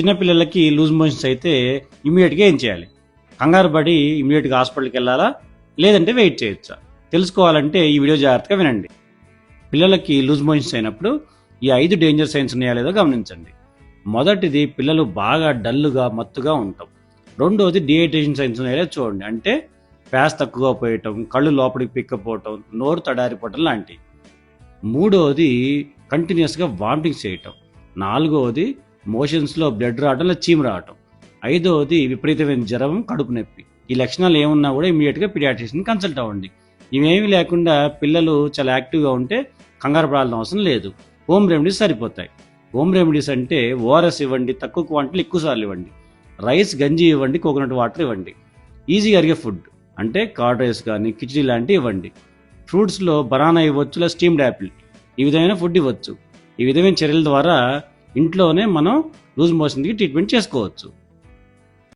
చిన్నపిల్లలకి loose motions అయితే ఇమీడియట్గా ఏం చేయాలి? కంగారు పడి ఇమీడియట్గా హాస్పిటల్కి వెళ్ళాలా? లేదంటే వెయిట్ చేయొచ్చా? తెలుసుకోవాలంటే ఈ వీడియో జాగ్రత్తగా వినండి. పిల్లలకి లూజ్ మోషన్స్ అయినప్పుడు ఈ ఐదు డేంజర్ సైన్స్ ఉన్నాయా లేదో గమనించండి. మొదటిది పిల్లలు బాగా డల్లుగా మత్తుగా ఉంటాం. రెండవది డిహైడ్రేషన్ సైన్స్ ఉన్నాయా చూడండి. అంటే ప్యాస్ తక్కువగా పోయటం కళ్ళు లోపలికి పిక్కపోవటం నోరు తడారిపోవటం లాంటివి. మూడవది కంటిన్యూస్గా వామిటింగ్ చేయటం. నాలుగవది మోషన్స్లో బ్లడ్ రావటం లేదా చీమ్ రావటం. ఐదవది విపరీతమైన జ్వరం కడుపు నొప్పి. ఈ లక్షణాలు ఏమున్నా కూడా ఇమీడియట్గా పిడియాట్రిషియన్ కన్సల్ట్ అవ్వండి. ఇవేమీ లేకుండా పిల్లలు చాలా యాక్టివ్గా ఉంటే కంగారు పడాల్సిన అవసరం లేదు. హోమ్ రెమెడీస్ సరిపోతాయి. హోమ్ రెమెడీస్ అంటే ఓఆర్ఎస్ ఇవ్వండి తక్కువ క్వాంటిటీ ఎక్కువ సార్లు ఇవ్వండి. రైస్ గంజి ఇవ్వండి కోకోనట్ వాటర్ ఇవ్వండి. ఈజీగా అరిగే ఫుడ్ అంటే కార్డ్ రైస్ కానీ కిచడీ లాంటివి ఇవ్వండి. ఫ్రూట్స్లో బనానా ఇవ్వచ్చు లేదా స్టీమ్డ్ యాపిల్. ఈ విధమైన ఫుడ్ ఇవ్వచ్చు. ఈ విధమైన చర్యల ద్వారా ఇంట్లోనే మనం లూజ్ మోషన్కి ట్రీట్మెంట్ చేసుకోవచ్చు.